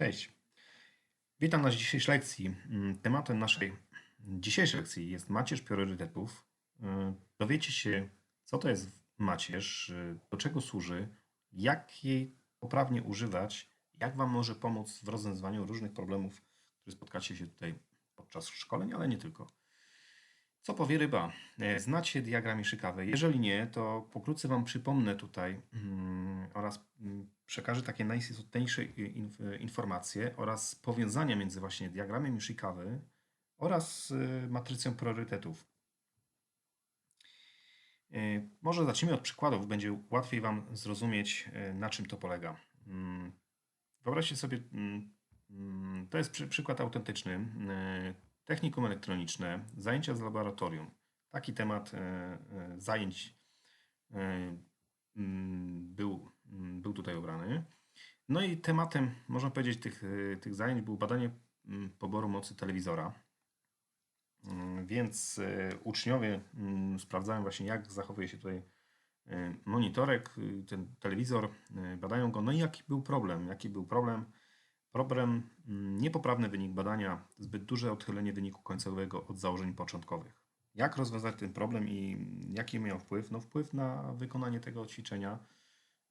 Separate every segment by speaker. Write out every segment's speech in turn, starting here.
Speaker 1: Cześć. Witam na dzisiejszej lekcji. Mm, Tematem naszej dzisiejszej lekcji jest macierz priorytetów. Y, Dowiecie się, co to jest macierz, y, do czego służy, jak jej poprawnie używać, jak Wam może pomóc w rozwiązywaniu różnych problemów, które spotkacie się tutaj podczas szkoleń, ale nie tylko. Co powie ryba? E, Znacie diagram Ishikawy? Jeżeli nie, to pokrótce Wam przypomnę tutaj mm, oraz mm, przekażę takie najistotniejsze inf- informacje oraz powiązania między właśnie diagramem Ishikawy oraz y, matrycą priorytetów. E, Może zacznijmy od przykładów, będzie łatwiej Wam zrozumieć, e, na czym to polega. Mm, Wyobraźcie sobie, to jest przy, przykład autentyczny. e, Technikum elektroniczne, zajęcia z laboratorium. Taki temat e, e, zajęć e, mm, był, mm, był tutaj obrany. No i tematem, można powiedzieć, tych, tych zajęć było badanie mm, poboru mocy telewizora. Więc uczniowie sprawdzają właśnie, jak zachowuje się tutaj monitorek, y, ten telewizor, e, badają go. No i jaki był problem? Jaki był problem? Problem mm, niepoprawny wynik badania, zbyt duże odchylenie wyniku końcowego od założeń początkowych. Jak rozwiązać ten problem i jaki miał wpływ? No wpływ na wykonanie tego ćwiczenia.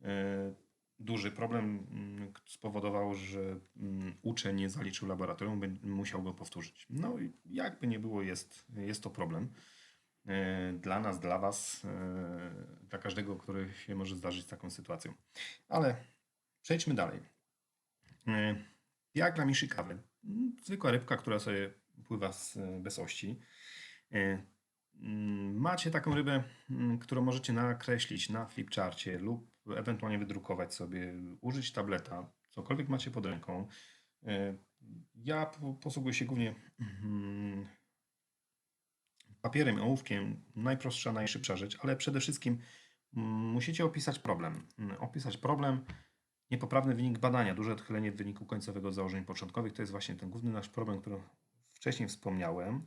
Speaker 1: e, Duży problem mm, spowodował, że mm, uczeń nie zaliczył laboratorium, musiał go powtórzyć. No i jakby nie było, jest, jest to problem e, dla nas, dla Was, e, dla każdego, który się może zdarzyć z taką sytuacją. Ale przejdźmy dalej. E, Diagram Ishikawy. Mm, Zwykła rybka, która sobie pływa z, e, bez ości. E, mm, Macie taką rybę, mm, którą możecie nakreślić na flipcharcie lub ewentualnie wydrukować sobie, użyć tableta, cokolwiek macie pod ręką. E, Ja po- posługuję się głównie mm, papierem, ołówkiem. Najprostsza, najszybsza rzecz, ale przede wszystkim mm, musicie opisać problem. Opisać problem, niepoprawny wynik badania, duże odchylenie wyniku końcowego założeń początkowych. To jest właśnie ten główny nasz problem, który wcześniej wspomniałem.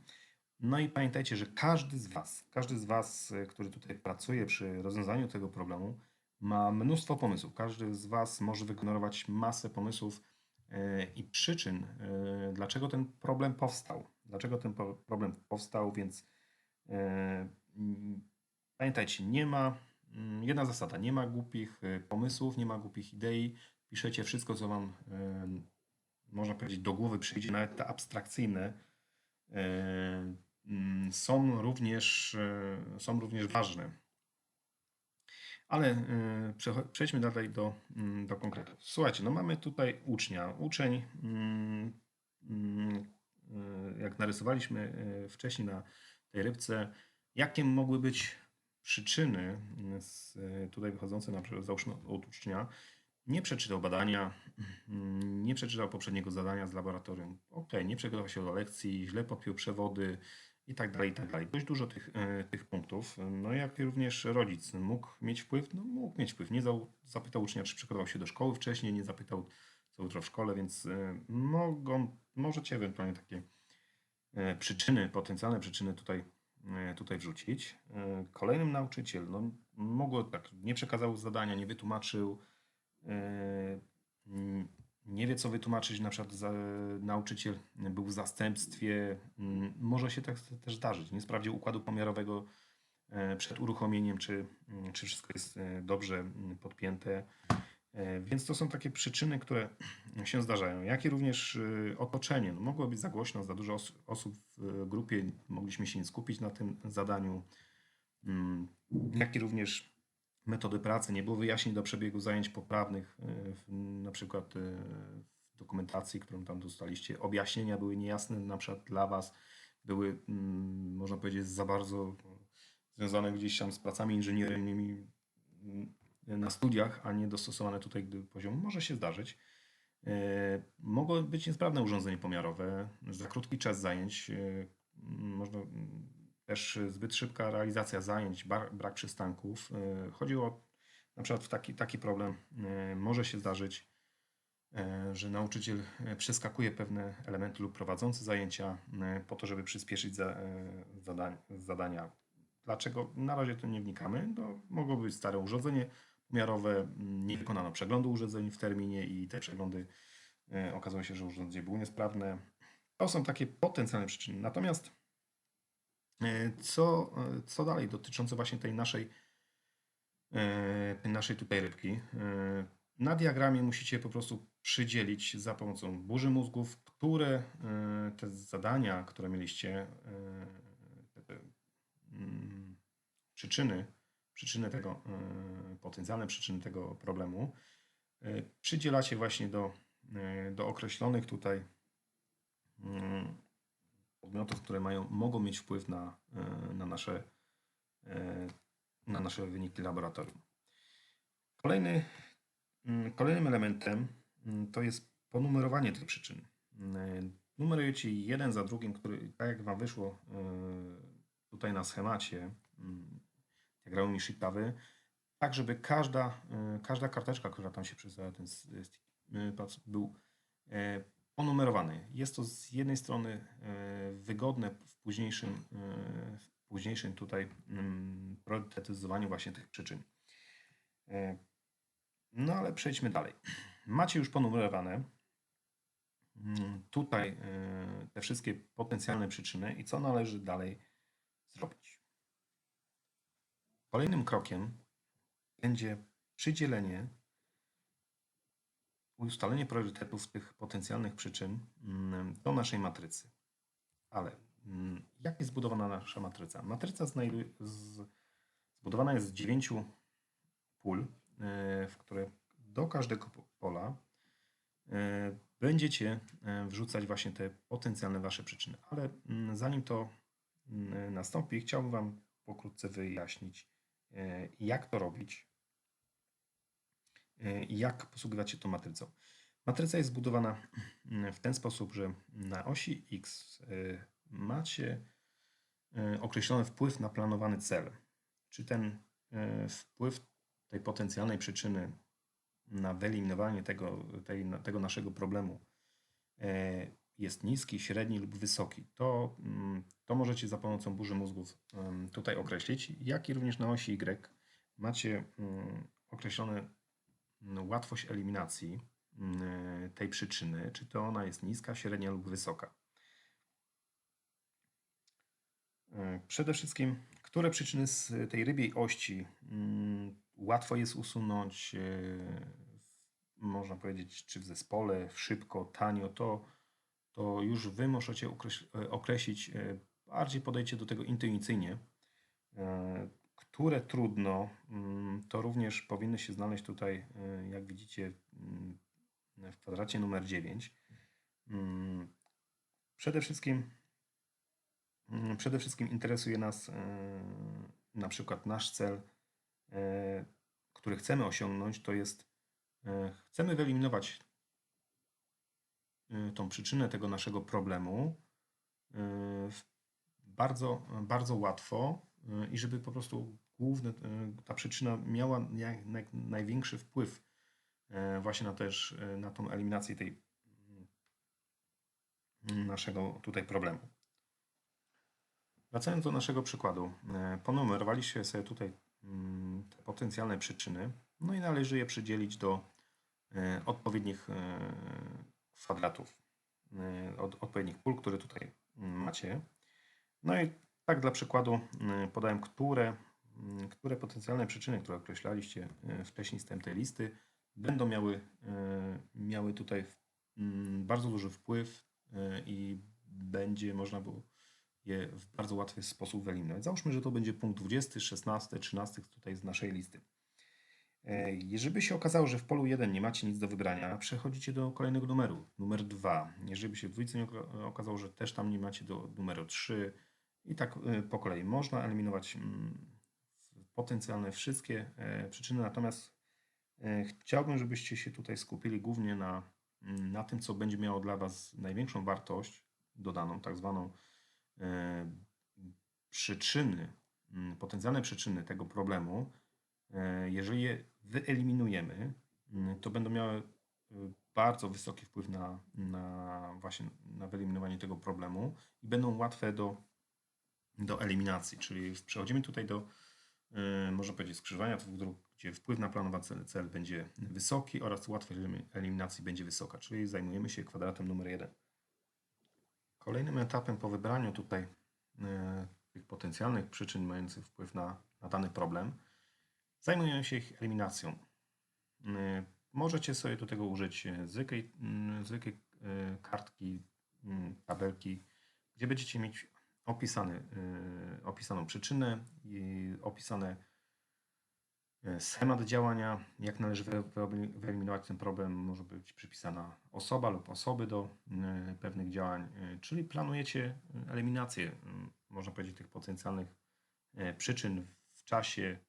Speaker 1: No i pamiętajcie, że każdy z Was, każdy z Was, y, który tutaj pracuje przy rozwiązaniu tego problemu, ma mnóstwo pomysłów. Każdy z Was może wygenerować masę pomysłów y, i przyczyn, y, dlaczego ten problem powstał. Dlaczego ten problem powstał, więc pamiętajcie, nie ma, jedna zasada, nie ma głupich y, pomysłów, nie ma głupich idei. Piszecie wszystko, co Wam, można powiedzieć, do głowy przyjdzie, nawet te abstrakcyjne, e, mm, są również, e, są również ważne. Ale e, przejdźmy dalej do, mm, do konkretów. Słuchajcie, no mamy tutaj ucznia. Uczeń, mm, mm, jak narysowaliśmy wcześniej na tej rybce, jakie mogły być przyczyny mm, z, e, tutaj wychodzące na przykład załóżmy od ucznia, nie przeczytał badania, mm, nie przeczytał poprzedniego zadania z laboratorium. Ok, nie przygotował się do lekcji, źle podpiął przewody i tak dalej, i tak dalej. Dość dużo tych, e, tych punktów. No jak również rodzic mógł mieć wpływ? No mógł mieć wpływ. Nie zapytał ucznia, czy przygotował się do szkoły wcześniej, nie zapytał, co jutro w szkole, więc e, mogą, możecie ewentualnie takie przyczyny, potencjalne przyczyny tutaj, tutaj wrzucić. E, Kolejnym nauczyciel, no mogło tak, nie przekazał zadania, nie wytłumaczył, e, nie wie co wytłumaczyć, na przykład za, nauczyciel był w zastępstwie, mm, może się tak też zdarzyć, nie sprawdził układu pomiarowego e, przed uruchomieniem, czy, mm, czy wszystko jest e, dobrze mm, podpięte. E, Więc to są takie przyczyny, które się zdarzają. Jak i również e, otoczenie. No, mogło być za głośno, za dużo os- osób w grupie, mogliśmy się nie skupić na tym zadaniu. Mm, Jak i również metody pracy, nie było wyjaśnień do przebiegu zajęć poprawnych, w, na przykład w dokumentacji, którą tam dostaliście. Objaśnienia były niejasne, na przykład dla Was, były, mm, można powiedzieć, za bardzo związane gdzieś tam z pracami inżynieryjnymi mm, na studiach, a nie dostosowane tutaj do poziomu. Może się zdarzyć. E, Mogło być niesprawne urządzenie pomiarowe, za krótki czas zajęć, e, można też zbyt szybka realizacja zajęć, brak przystanków. E, Chodziło na przykład w taki, taki problem, może się zdarzyć, że nauczyciel przeskakuje pewne elementy lub prowadzący zajęcia po to, żeby przyspieszyć zadania. Dlaczego? Na razie to nie wnikamy. No, mogło być stare urządzenie pomiarowe, m, nie wykonano przeglądu urządzeń w terminie i te przeglądy e, okazało się, że urządzenie było niesprawne. To są takie potencjalne przyczyny. Natomiast e, co, e, co dalej dotyczące właśnie tej naszej, naszej tutaj rybki? Na diagramie musicie po prostu przydzielić za pomocą burzy mózgów, które te zadania, które mieliście, te, te, mm, przyczyny, przyczyny tego, e, potencjalne przyczyny tego problemu, e, przydzielacie właśnie do, e, do określonych tutaj mm, podmiotów, które mają, mogą mieć wpływ na, na, nasze, na nasze wyniki laboratorium. Kolejny, mm, kolejnym elementem mm, to jest ponumerowanie tych przyczyn. Mm, Numerujecie jeden za drugim, który, tak jak Wam wyszło tutaj na schemacie mm, diagramu Mishitawy, tak żeby każda, e, każda karteczka, która tam się przedstawia, ten s- s- e, plac, był ponumerowany. Jest to z jednej strony wygodne w późniejszym, w późniejszym tutaj mm, priorytetyzowaniu właśnie tych przyczyn. No ale przejdźmy dalej. Macie już ponumerowane mm, tutaj te wszystkie potencjalne przyczyny i co należy dalej zrobić. Kolejnym krokiem będzie przydzielenie, ustalenie priorytetów tych potencjalnych przyczyn mm, do naszej matrycy. Ale mm, jak jest zbudowana nasza matryca? Matryca zbudowana jest z dziewięciu pól, e, w które do każdego po- pola e, będziecie e, wrzucać właśnie te potencjalne Wasze przyczyny. Ale mm, zanim to nastąpi, chciałbym Wam pokrótce wyjaśnić, jak to robić e, jak posługiwać się tą matrycą. Matryca jest zbudowana mm, w ten sposób, że na osi X e, macie e, określony wpływ na planowany cel. Czy ten e, wpływ tej potencjalnej przyczyny na wyeliminowanie tego, tej, tego naszego problemu e, jest niski, średni lub wysoki. To, mm, to możecie za pomocą burzy mózgów tutaj określić, jak i również na osi Y macie mm, określone mm, łatwość eliminacji tej przyczyny, czy to ona jest niska, średnia lub wysoka. E, Przede wszystkim, które przyczyny z tej rybiej ości łatwo jest usunąć, e, można powiedzieć, czy w zespole, szybko, tanio, to, to już Wy możecie e, określić, e, bardziej podejście do tego intuicyjnie. E, Które trudno, mm, to również powinny się znaleźć tutaj, jak widzicie, mm, w kwadracie numer 9. Mm, Przede wszystkim Przede wszystkim interesuje nas na przykład nasz cel, który chcemy osiągnąć, to jest chcemy wyeliminować tą przyczynę tego naszego problemu w- bardzo, bardzo łatwo e, i żeby po prostu główny, ta przyczyna miała jak, jak największy wpływ właśnie na też na tą eliminację tej mm, naszego tutaj problemu. Wracając do naszego przykładu, ponumerowaliście sobie tutaj mm, te potencjalne przyczyny, no i należy je przydzielić do odpowiednich kwadratów, e, od odpowiednich pól, które tutaj mm, macie. No i tak dla przykładu mm, podałem, które, mm, które potencjalne przyczyny, które określaliście wcześniej z tej listy, będą miały, miały tutaj mm, bardzo duży wpływ i będzie można było je w bardzo łatwy sposób wyeliminować. Załóżmy, że to będzie punkt 20, 16, 13 tutaj z naszej listy. E, Jeżeli się okazało, że w polu 1 nie macie nic do wybrania, przechodzicie do kolejnego numeru, numer 2. Jeżeli się w dwójce okazało, że też tam nie macie do numeru 3 i tak e, po kolei. Można eliminować mm, potencjalne wszystkie e, przyczyny, natomiast chciałbym, żebyście się tutaj skupili głównie na, mm, na tym, co będzie miało dla Was największą wartość dodaną, tak zwaną przyczyny, mm, potencjalne przyczyny tego problemu, jeżeli je wyeliminujemy, to będą miały e, bardzo wysoki wpływ na, na właśnie na wyeliminowanie tego problemu i będą łatwe do, do eliminacji. Czyli przechodzimy tutaj do, e, można powiedzieć, skrzyżowania dwóch dróg, gdzie wpływ na planowany cel, cel będzie wysoki oraz łatwość elimi- eliminacji będzie wysoka, czyli zajmujemy się kwadratem numer jeden. Kolejnym etapem po wybraniu tutaj e, tych potencjalnych przyczyn mających wpływ na, na dany problem, zajmujemy się ich eliminacją. E, Możecie sobie do tego użyć e, zwykłej, mm, zwykłej kartki, tabelki, gdzie będziecie mieć opisany, opisaną przyczynę i opisane schemat działania, jak należy wy- wyeliminować- ten problem. Może być przypisana osoba lub osoby do pewnych działań, czyli planujecie eliminację, można powiedzieć, tych potencjalnych przyczyn w czasie.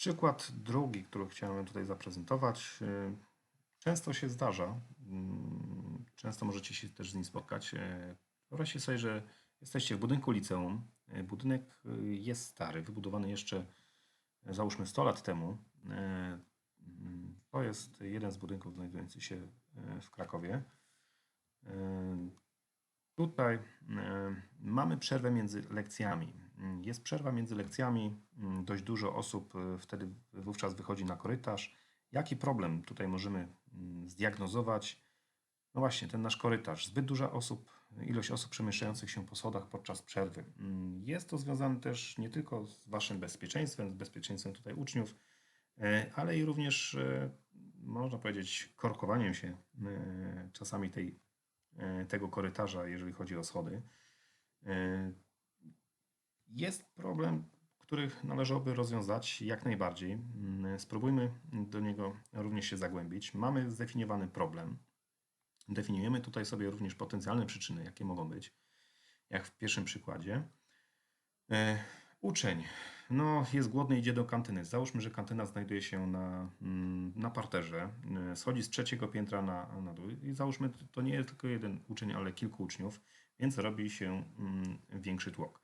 Speaker 1: Przykład drugi, który chciałem tutaj zaprezentować. e, Często się zdarza, mm, często możecie się też z nim spotkać. e, Wyobraźcie sobie, że jesteście w budynku liceum. E, Budynek jest stary, wybudowany jeszcze załóżmy 100 lat temu. Mm, To jest jeden z budynków znajdujących się w Krakowie. Tutaj e, mamy przerwę między lekcjami. Jest przerwa między lekcjami. mm, Dość dużo osób e, wtedy wówczas wychodzi na korytarz. Jaki problem tutaj możemy mm, zdiagnozować? No właśnie, ten nasz korytarz. Zbyt duża osób, ilość osób przemieszczających się po schodach podczas przerwy. Mm, Jest to związane też nie tylko z Waszym bezpieczeństwem, z bezpieczeństwem tutaj uczniów, e, ale i również, można powiedzieć, korkowaniem się czasami tej, tego korytarza, jeżeli chodzi o schody. E, Jest problem, który należałoby rozwiązać jak najbardziej. Mm, Spróbujmy do niego również się zagłębić. Mamy zdefiniowany problem. Definiujemy tutaj sobie również potencjalne przyczyny, jakie mogą być, jak w pierwszym przykładzie. E, uczeń, no jest głodny, idzie do kantyny. Załóżmy, że kantyna znajduje się na, mm, na parterze, e, schodzi z trzeciego piętra na, na dół i załóżmy, to- nie jest tylko jeden uczeń, ale kilku uczniów, więc robi się mm, większy tłok.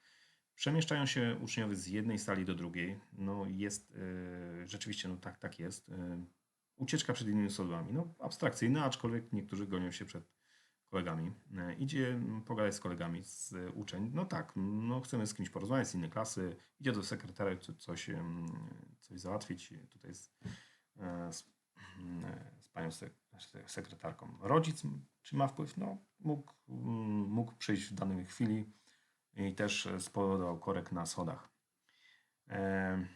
Speaker 1: Przemieszczają się uczniowie z jednej sali do drugiej. No jest, e, rzeczywiście, no tak, tak jest. E, ucieczka przed innymi osobami. No abstrakcyjna, aczkolwiek niektórzy gonią się przed kolegami. E, idzie mm, pogadać z kolegami, z e, uczeń. No tak, no chcemy z kimś porozmawiać z innej klasy. Idzie do sekretara co- coś, coś załatwić tutaj z, e, z, mm, z panią sek se- sekretarką. Rodzic, czy ma wpływ? No mógł, mm, mógł przyjść w danej chwili i też spowodował korek na schodach. E,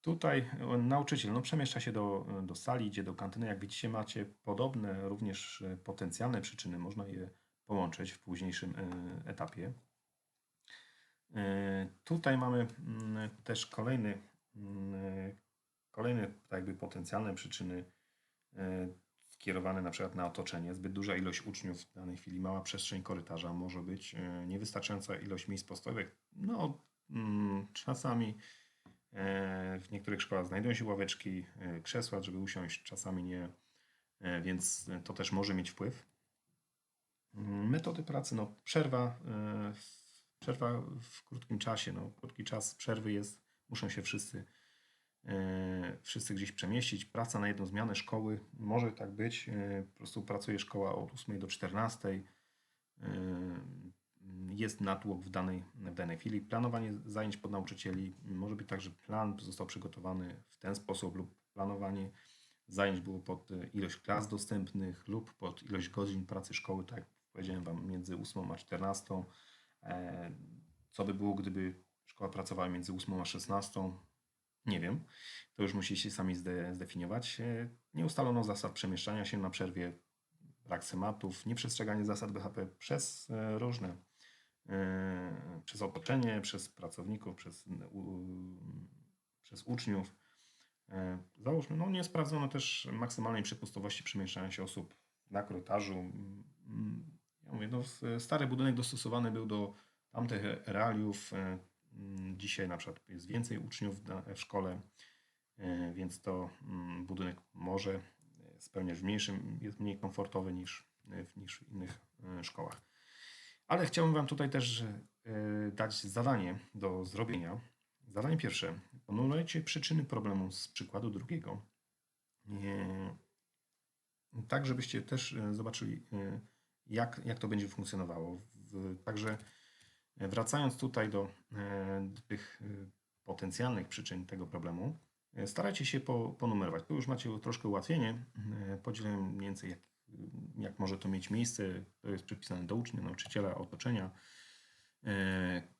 Speaker 1: Tutaj e, nauczyciel no, przemieszcza się do, do sali, idzie do kantyny. Jak widzicie, macie podobne również e, potencjalne przyczyny. Można je połączyć w późniejszym e, etapie. E, Tutaj mamy mm, też kolejny, mm, e, kolejne tak jakby potencjalne przyczyny e, skierowane na przykład na otoczenie. Zbyt duża ilość uczniów w danej chwili, mała przestrzeń korytarza może być, e, niewystarczająca ilość miejsc postojowych. No, mm, czasami e, w niektórych szkołach znajdują się ławeczki, e, krzesła, żeby usiąść, czasami nie, e, więc to też może mieć wpływ. Mm, Metody pracy, no przerwa, e, przerwa w krótkim czasie, no krótki czas przerwy jest, muszą się wszyscy, e, wszyscy gdzieś przemieścić. Praca na jedną zmianę szkoły, może tak być, e, po prostu pracuje szkoła od 8 do 14, e, jest natłok w danej, w danej chwili. Planowanie zajęć pod nauczycieli, może być tak, że plan został przygotowany w ten sposób lub planowanie zajęć było pod e, ilość klas dostępnych lub pod ilość godzin pracy szkoły, tak jak powiedziałem Wam, między 8 a 14. E, Co by było, gdyby szkoła pracowała między 8 a 16? Nie wiem. To już musicie sami zde, zdefiniować. E, Nie ustalono zasad przemieszczania się na przerwie, brak schematów, nieprzestrzeganie zasad BHP przez różne, przez otoczenie, przez pracowników, przez, przez uczniów. E, Załóżmy, no nie sprawdzono też maksymalnej przepustowości przemieszczania się osób na korytarzu. Mm, Ja mówię, no, stary budynek dostosowany był do tamtych realiów. E, mm, Dzisiaj na przykład jest więcej uczniów w szkole, więc to mm, budynek może spełniać w mniejszym, jest mniej komfortowy niż, niż w innych szkołach. Ale chciałbym Wam tutaj też e, dać zadanie do zrobienia. Zadanie pierwsze. Ponulejcie przyczyny problemu z przykładu drugiego. Tak, żebyście też e, zobaczyli, e, jak, jak to będzie funkcjonowało. Także wracając tutaj do, do tych potencjalnych przyczyn tego problemu, Starajcie się po, ponumerować. Tu już macie troszkę ułatwienie. Podzielę mniej więcej, jak, jak może to mieć miejsce. To jest przypisane do ucznia, nauczyciela, otoczenia. E,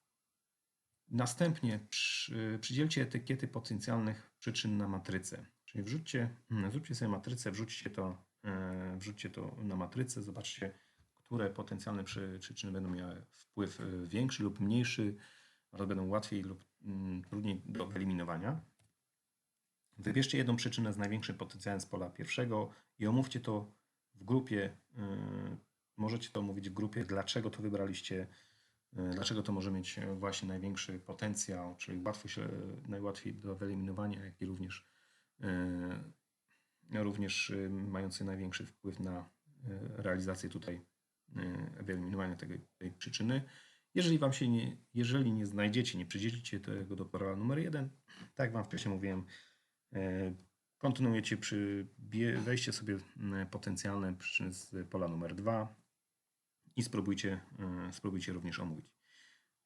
Speaker 1: Następnie przy, przydzielcie etykiety potencjalnych przyczyn na matrycę. Czyli wrzućcie, mm, zróbcie sobie matrycę, wrzućcie to, e, wrzućcie to na matrycę, zobaczcie, które potencjalne przy, przyczyny będą miały wpływ e, większy lub mniejszy, oraz będą łatwiej lub mm, trudniej do wyeliminowania. Wybierzcie jedną przyczynę z największym potencjałem z pola pierwszego i omówcie to w grupie. e, Możecie to omówić w grupie, dlaczego to wybraliście, e, dlaczego to może mieć e, właśnie największy potencjał, czyli łatwo się, najłatwiej do wyeliminowania, jak i również, również mający największy wpływ na realizację tutaj wyeliminowania tej, tej przyczyny. Jeżeli Wam się nie, jeżeli nie znajdziecie, nie przydzielicie tego do pola numer jeden, tak jak Wam wcześniej mówiłem, kontynuujecie przy wejście sobie potencjalne przyczyny z pola numer dwa i spróbujcie, e, spróbujcie również omówić.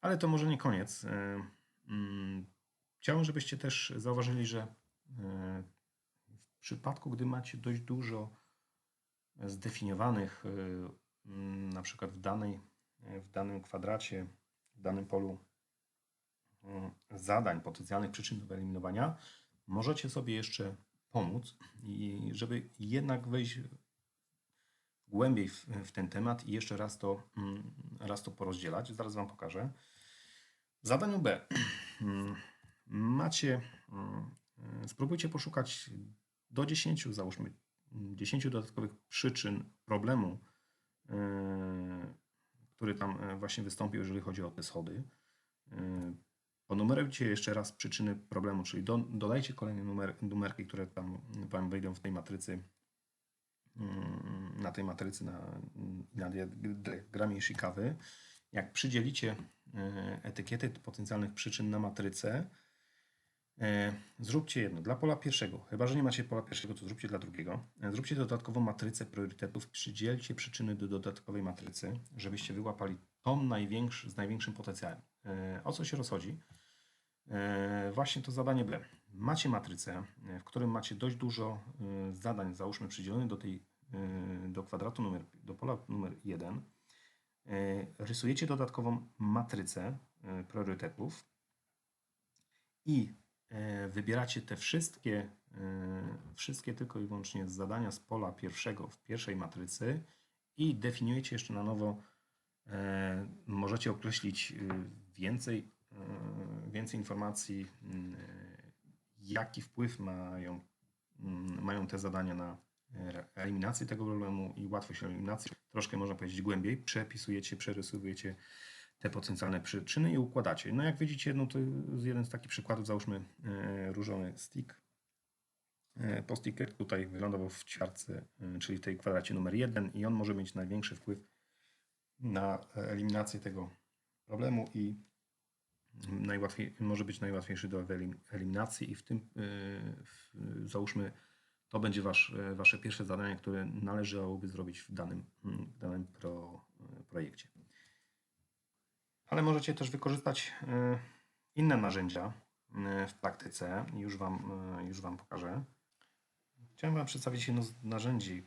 Speaker 1: Ale to może nie koniec. E, mm, Chciałbym, żebyście też zauważyli, że e, w przypadku, gdy macie dość dużo zdefiniowanych, na przykład w, danej, w danym kwadracie, w danym polu zadań, potencjalnych przyczyn do wyeliminowania, możecie sobie jeszcze pomóc i żeby jednak wejść głębiej w, w ten temat i jeszcze raz to, mm, raz to porozdzielać. Zaraz Wam pokażę. W zadaniu B mm, macie, mm, spróbujcie poszukać do 10, załóżmy 10 dodatkowych przyczyn problemu, yy, który tam e, właśnie wystąpił, jeżeli chodzi o te schody. Ponumerujcie jeszcze raz przyczyny problemu, czyli do, dodajcie kolejne numer, numerki, które tam Wam wejdą w tej matrycy, mm, na tej matrycy na, na diagramie. Jak przydzielicie e, etykiety potencjalnych przyczyn na matrycę, e, zróbcie jedno dla pola pierwszego. Chyba, że nie macie pola pierwszego, to zróbcie dla drugiego. E, Zróbcie dodatkową matrycę priorytetów, przydzielcie przyczyny do dodatkowej matrycy, żebyście wyłapali tą największy, z największym potencjałem. O co się rozchodzi? E, Właśnie to zadanie B. Macie matrycę, e, w którym macie dość dużo e, zadań, załóżmy przydzielonych do tej, do kwadratu numer, do pola numer 1. Rysujecie dodatkową matrycę priorytetów i wybieracie te wszystkie, wszystkie tylko i wyłącznie zadania z pola pierwszego w pierwszej matrycy i definiujecie jeszcze na nowo możecie określić więcej, więcej informacji, y, jaki wpływ mają, mm, mają te zadania na e, eliminację tego problemu i łatwość eliminacji. Troszkę można powiedzieć głębiej. Przepisujecie, przerysowujecie te potencjalne przyczyny i układacie. No jak widzicie, no to z jeden z takich przykładów, załóżmy e, różowy stick. E, Posticker tutaj wylądował w ćwiartce, e, czyli tej kwadracie numer 1 i on może mieć największy wpływ na eliminację tego problemu i najłatwiej, może być najłatwiejszy do elim- eliminacji i w tym, yy, w, załóżmy, to będzie wasz, e, wasze pierwsze zadanie, które należałoby zrobić w danym, mm, w danym pro, e, projekcie. Ale możecie też wykorzystać inne narzędzia w praktyce już wam, już wam pokażę. Chciałem Wam przedstawić jedno z narzędzi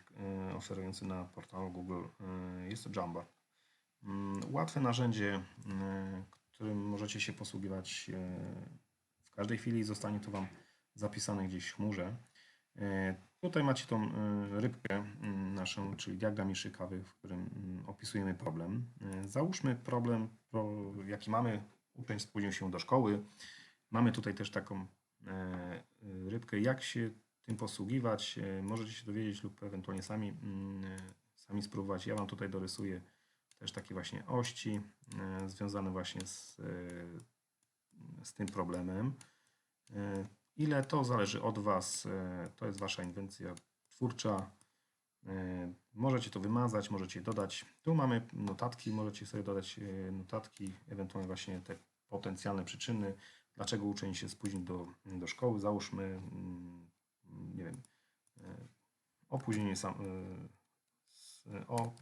Speaker 1: oferujących na portalu Google. Jest to Jamboard. Mm, Łatwe narzędzie, którym możecie się posługiwać e, w każdej chwili. Zostanie to Wam zapisane gdzieś w chmurze. E, Tutaj macie tą e, rybkę naszą, czyli diagram Ishikawy, w którym opisujemy problem. Załóżmy problem, pro- jaki mamy. Uczeń spóźnił się do szkoły. Mamy tutaj też taką rybkę, jak się tym posługiwać. Możecie się dowiedzieć lub ewentualnie sami, sami spróbować. Ja Wam tutaj dorysuję też takie właśnie ości e, związane właśnie z, e, z tym problemem. E, Ile to zależy od Was, to jest Wasza inwencja twórcza. Możecie to wymazać, możecie dodać. Tu mamy notatki, możecie sobie dodać notatki, ewentualnie właśnie te potencjalne przyczyny, dlaczego uczeń się spóźnił do, do szkoły. Załóżmy, mm, nie wiem, opóźnienie sam, o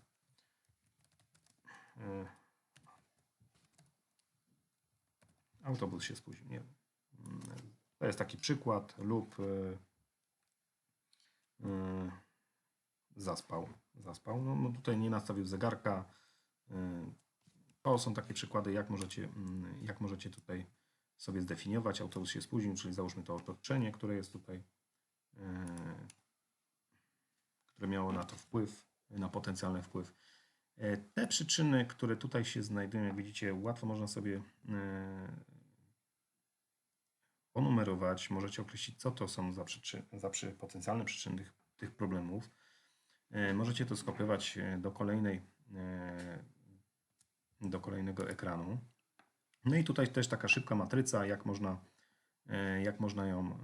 Speaker 1: autobus się spóźnił, nie To jest taki przykład lub y, y, zaspał. zaspał. No, no tutaj nie nastawił zegarka. Y, To są takie przykłady, jak możecie, mm, jak możecie tutaj sobie zdefiniować. Autobus się spóźnił, czyli załóżmy to otoczenie, które jest tutaj, które miało na to wpływ, na potencjalny wpływ. Te przyczyny, które tutaj się znajdują, jak widzicie, łatwo można sobie ponumerować. Możecie określić, co to są za, przyczyn, za przy, potencjalne przyczyny tych, tych problemów. E, Możecie to skopiować e, do kolejnej, e, do kolejnego ekranu. No i tutaj też taka szybka matryca, jak można, jak można ją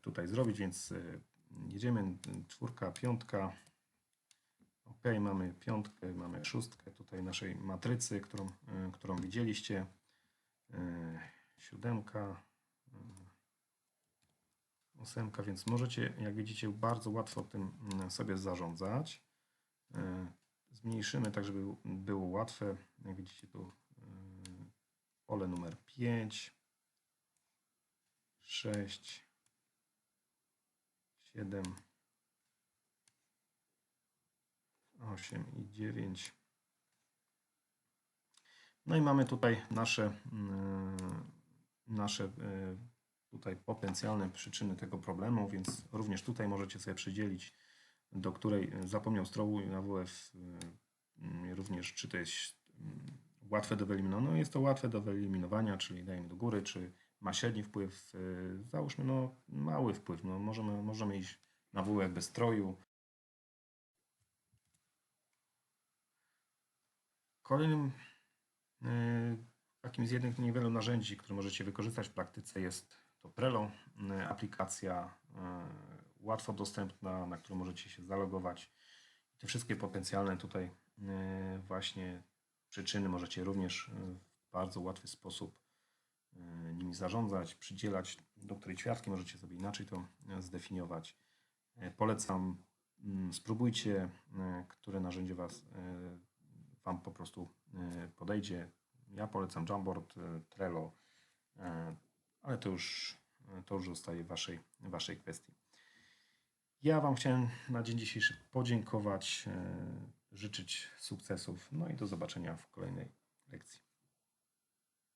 Speaker 1: tutaj zrobić, więc jedziemy czwórka, piątka. Ok, mamy piątkę, mamy szóstkę tutaj naszej matrycy, którą, którą widzieliście. Siódemka, ósemka, więc możecie, jak widzicie, bardzo łatwo tym mm, sobie zarządzać. E, Zmniejszymy tak, żeby było łatwe. Jak widzicie tu e, pole numer 5, 6, 7, 8 i 9. No i mamy tutaj nasze, mm, nasze e, tutaj potencjalne przyczyny tego problemu, więc również tutaj możecie sobie przydzielić, do której zapomniał strołu na WF mm, również, czy to jest mm, łatwe do wyeliminowania. No jest to łatwe do wyeliminowania, czyli dajemy do góry, czy ma średni wpływ, e, załóżmy no mały wpływ, no możemy, możemy iść na WF bez stroju, Kolejnym e, takim z jednych niewielu narzędzi, które możecie wykorzystać w praktyce jest to Trello, e, aplikacja e, łatwo dostępna, na którą możecie się zalogować. Te wszystkie potencjalne tutaj e, właśnie przyczyny możecie również w bardzo łatwy sposób nimi zarządzać, przydzielać, do której ćwiartki możecie sobie inaczej to zdefiniować. Polecam, mm, spróbujcie, które narzędzie Was Wam po prostu podejdzie. Ja polecam Jamboard, Trello, ale to już, to już zostaje waszej, waszej kwestii. Ja Wam chciałem na dzień dzisiejszy podziękować, e, życzyć sukcesów, no i do zobaczenia w kolejnej lekcji.